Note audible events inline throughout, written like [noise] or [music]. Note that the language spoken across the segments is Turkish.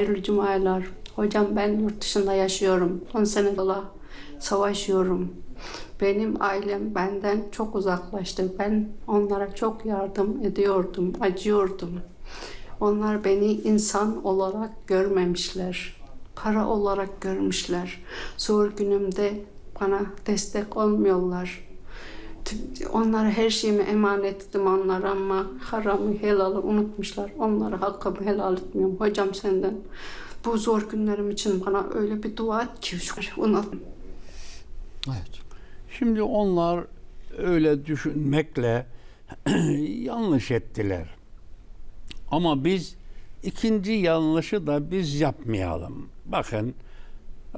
Hayırlı cumalar. Hocam ben yurt dışında yaşıyorum. 10 sene dola savaşıyorum. Benim ailem benden çok uzaklaştı. Ben onlara çok yardım ediyordum, acıyordum. Onlar beni insan olarak görmemişler. Para olarak görmüşler. Zor günümde bana destek olmuyorlar. Onlara her şeyimi emanet ettim onlara ama haramı helalı unutmuşlar. Onlara hakkımı helal etmiyorum. Hocam senden bu zor günlerim için bana öyle bir dua et ki unut. Evet. Şimdi onlar öyle düşünmekle [clears throat] yanlış ettiler. Ama biz ikinci yanlışı da biz yapmayalım. Bakın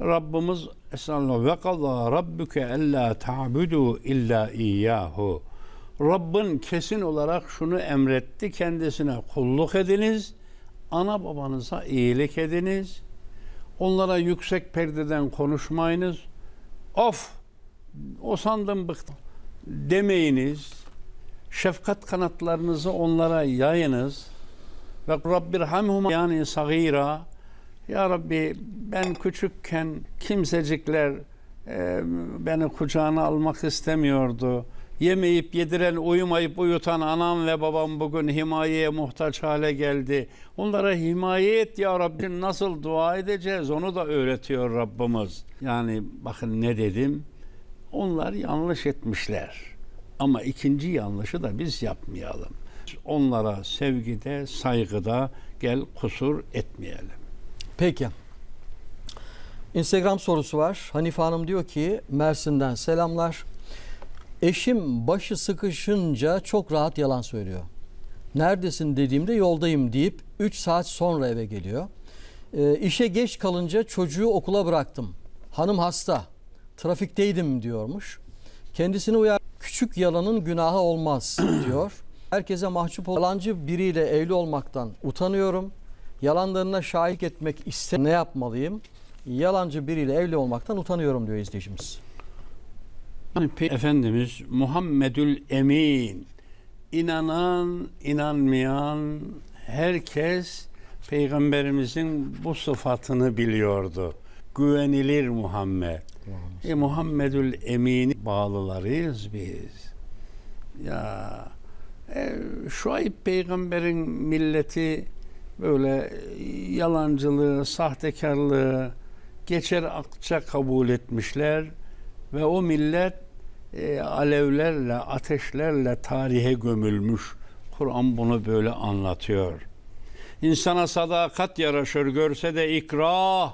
Rabbimiz Estağfirullah ve kaza rabbuke ella ta'budu illa iyyahu. Rabbin kesin olarak şunu emretti kendisine kulluk ediniz. Ana babanıza iyilik ediniz. Onlara yüksek perdeden konuşmayınız. Of o sandım bıktım demeyiniz. Şefkat kanatlarınızı onlara yayınız. Ve Rabbirhamhum yani sagira. Ya Rabbi ben küçükken kimsecikler e, beni kucağına almak istemiyordu. Yemeyip yediren, uyumayıp uyutan anam ve babam bugün himayeye muhtaç hale geldi. Onlara himaye et ya Rabbi. Nasıl dua edeceğiz onu da öğretiyor Rabbimiz. Yani bakın ne dedim? Onlar yanlış etmişler. Ama ikinci yanlışı da biz yapmayalım. Onlara sevgide, saygıda gel kusur etmeyelim. Peki. Instagram sorusu var. Hanife Hanım diyor ki Mersin'den selamlar. Eşim başı sıkışınca çok rahat yalan söylüyor. Neredesin dediğimde yoldayım deyip 3 saat sonra eve geliyor. E, işe geç kalınca çocuğu okula bıraktım. Hanım hasta. Trafikteydim diyormuş. Kendisini uyar. Küçük yalanın günahı olmaz [clears throat] diyor. Herkese mahcup ol- yalancı biriyle evli olmaktan utanıyorum. Yalanlarına şahit etmek iste ne yapmalıyım? Yalancı biriyle evli olmaktan utanıyorum diyor izleyicimiz. Yani Efendimiz Muhammedül Emin inanan, inanmayan herkes Peygamberimizin bu sıfatını biliyordu. Güvenilir Muhammed. E, Muhammedül Emin bağlılarıyız biz. Ya e, Şuayb peygamberin milleti böyle yalancılığı, sahtekarlığı geçer akça kabul etmişler ve o millet e, alevlerle, ateşlerle tarihe gömülmüş. Kur'an bunu böyle anlatıyor. İnsana sadakat yaraşır görse de ikrah.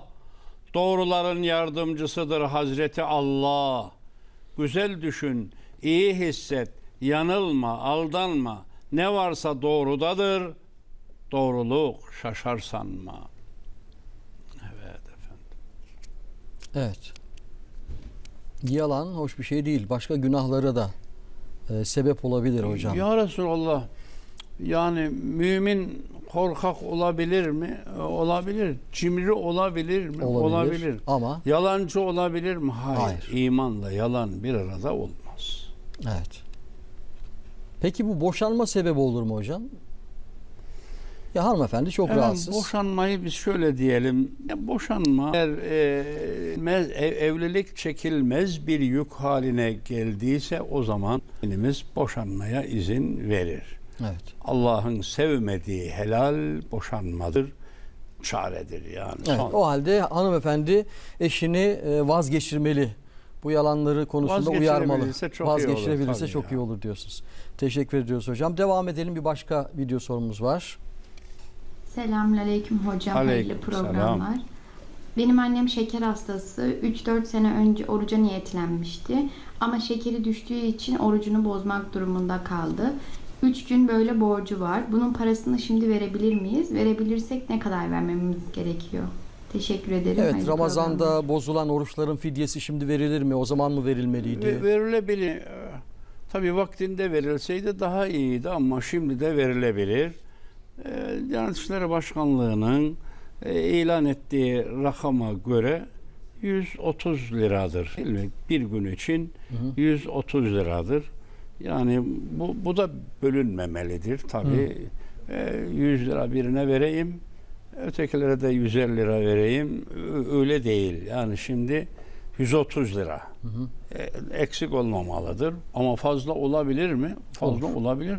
Doğruların yardımcısıdır Hazreti Allah. Güzel düşün, iyi hisset, yanılma, aldanma. Ne varsa doğrudadır. Doğruluk şaşar sanma. Evet efendim. Evet. Yalan hoş bir şey değil. Başka günahlara da e, sebep olabilir hocam. Ya Resulallah yani mümin korkak olabilir mi? E, Olabilir. Cimri olabilir mi? Olabilir. Ama Yalancı olabilir mi? Hayır. Hayır. İmanla yalan bir arada olmaz. evet. Peki bu boşanma sebebi olur mu hocam? Ya hanımefendi çok Evet, rahatsız. boşanmayı biz şöyle diyelim. Ya boşanma eğer e, mez- ev- evlilik çekilmez bir yük haline geldiyse o zaman dinimiz boşanmaya izin verir. Evet. Allah'ın sevmediği helal boşanmadır. Çaredir yani. Evet, Son. o halde hanımefendi eşini e, vazgeçirmeli. Bu yalanları konusunda uyarmalı. Vazgeçirebilirse çok iyi olur, Vazgeçirebilirse çok ya. iyi olur diyorsunuz. Teşekkür ediyoruz hocam. Devam edelim. Bir başka video sorumuz var. Selamünaleyküm hocam. Hayırlı Aleykümselam. programlar. Benim annem şeker hastası. 3-4 sene önce oruca niyetlenmişti. Ama şekeri düştüğü için orucunu bozmak durumunda kaldı. 3 gün böyle borcu var. Bunun parasını şimdi verebilir miyiz? Verebilirsek ne kadar vermemiz gerekiyor? Teşekkür ederim. Evet Hayırlı Ramazan'da programlar. bozulan oruçların fidyesi şimdi verilir mi? O zaman mı verilmeliydi? Ve- verilebilir. Tabii vaktinde verilseydi daha iyiydi ama şimdi de verilebilir. Ee, Diyanet İşleri Başkanlığı'nın e, ilan ettiği rakama göre 130 liradır. Bir gün için 130 liradır. Yani bu, bu da bölünmemelidir tabii. Ee, 100 lira birine vereyim, ötekilere de 150 lira vereyim. Öyle değil. Yani şimdi 130 lira. E, Eksik olmamalıdır. Ama fazla olabilir mi? Fazla olabilir.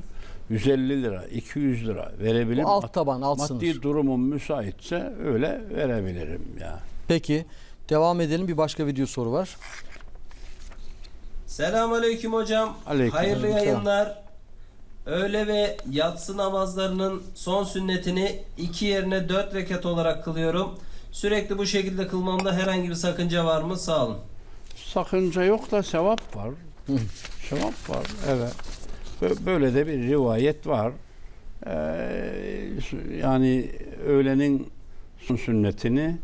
150 lira, 200 lira verebilirim. Bu alt taban, alt Maddi sınır. durumum müsaitse öyle verebilirim ya. Peki devam edelim. Bir başka video soru var. Selamünaleyküm hocam. Aleyküm Hayırlı selam. yayınlar. Öğle ve yatsı namazlarının son sünnetini iki yerine dört rekat olarak kılıyorum. Sürekli bu şekilde kılmamda herhangi bir sakınca var mı? Sağ olun. Sakınca yok da sevap var. sevap var. Evet. Bö- Böyle de bir rivayet var. Ee, yani öğlenin son sünnetini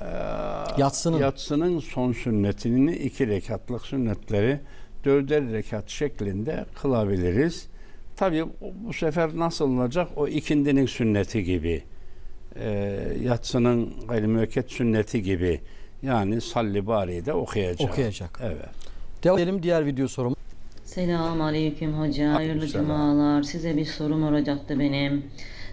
e, Yatsının. yatsının son sünnetini iki rekatlık sünnetleri dörder rekat şeklinde kılabiliriz. Tabi bu sefer nasıl olacak? O ikindinin sünneti gibi. Ee, yatsının gayrimüekket sünneti gibi. Yani salli bari de okuyacak. Okuyacak. Evet. Devam edelim diğer video sorum. Selamun Aleyküm Hoca. Hayırlı Aleykümselam. cumalar. Size bir sorum olacaktı benim.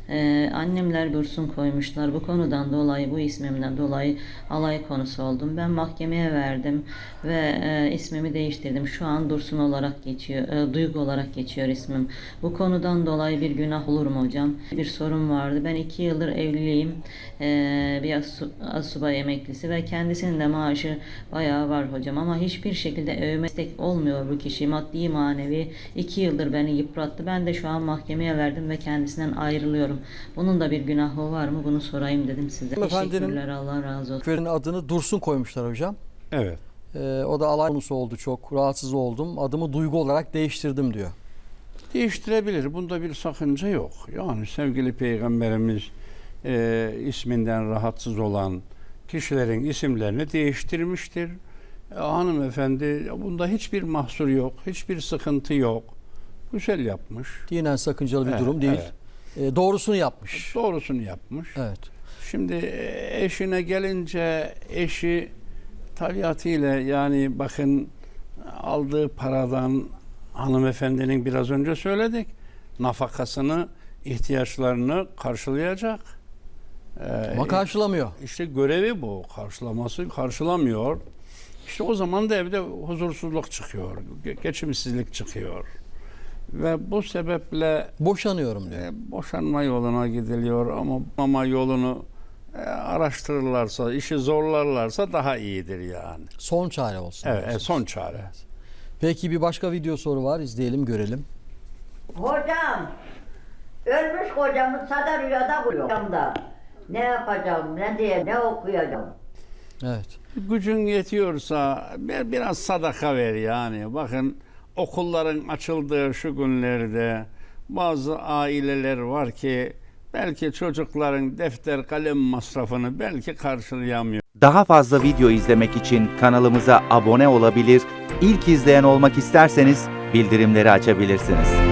Ee, annemler Dursun koymuşlar. Bu konudan dolayı, bu ismimden dolayı alay konusu oldum. Ben mahkemeye verdim ve e, ismimi değiştirdim. Şu an Dursun olarak geçiyor, e, Duygu olarak geçiyor ismim. Bu konudan dolayı bir günah olur mu hocam? Bir sorum vardı. Ben iki yıldır evliyim. Ee, bir asu, asubay emeklisi ve kendisinin de maaşı bayağı var hocam ama hiçbir şekilde evime destek olmuyor bu kişi maddi manevi iki yıldır beni yıprattı ben de şu an mahkemeye verdim ve kendisinden ayrılıyorum bunun da bir günahı var mı bunu sorayım dedim size teşekkürler Allah razı olsun Küferin adını Dursun koymuşlar hocam. Evet. Ee, o da alay konusu oldu çok. Rahatsız oldum. Adımı Duygu olarak değiştirdim diyor. Değiştirebilir. Bunda bir sakınca yok. Yani sevgili peygamberimiz e, isminden rahatsız olan kişilerin isimlerini değiştirmiştir. E, hanımefendi bunda hiçbir mahsur yok. Hiçbir sıkıntı yok. Güzel yapmış. Dinen sakıncalı bir Evet, durum değil. evet. Ee, doğrusunu yapmış. Doğrusunu yapmış. Evet. Şimdi e, eşine gelince eşi tabiatıyla yani bakın aldığı paradan hanımefendinin biraz önce söyledik nafakasını ihtiyaçlarını karşılayacak. Ee, Ama karşılamıyor. işte görevi bu. Karşılaması karşılamıyor. İşte o zaman da evde huzursuzluk çıkıyor. ge- Geçimsizlik çıkıyor. Ve bu sebeple Boşanıyorum diyor. e, boşanma yoluna gidiliyor ama ama yolunu e, araştırırlarsa, işi zorlarlarsa daha iyidir yani. Son çare olsun. Evet, e, diyorsunuz. son çare. Peki bir başka video soru var. İzleyelim, görelim. Hocam, ölmüş kocamı sada rüyada buluyorum da. Ne yapacağım, ne diye, ne okuyacağım? Evet. Gücün yetiyorsa bir, biraz sadaka ver yani. Bakın okulların açıldığı şu günlerde bazı aileler var ki belki çocukların defter kalem masrafını belki karşılayamıyor. Daha fazla video izlemek için kanalımıza abone olabilir, ilk izleyen olmak isterseniz bildirimleri açabilirsiniz.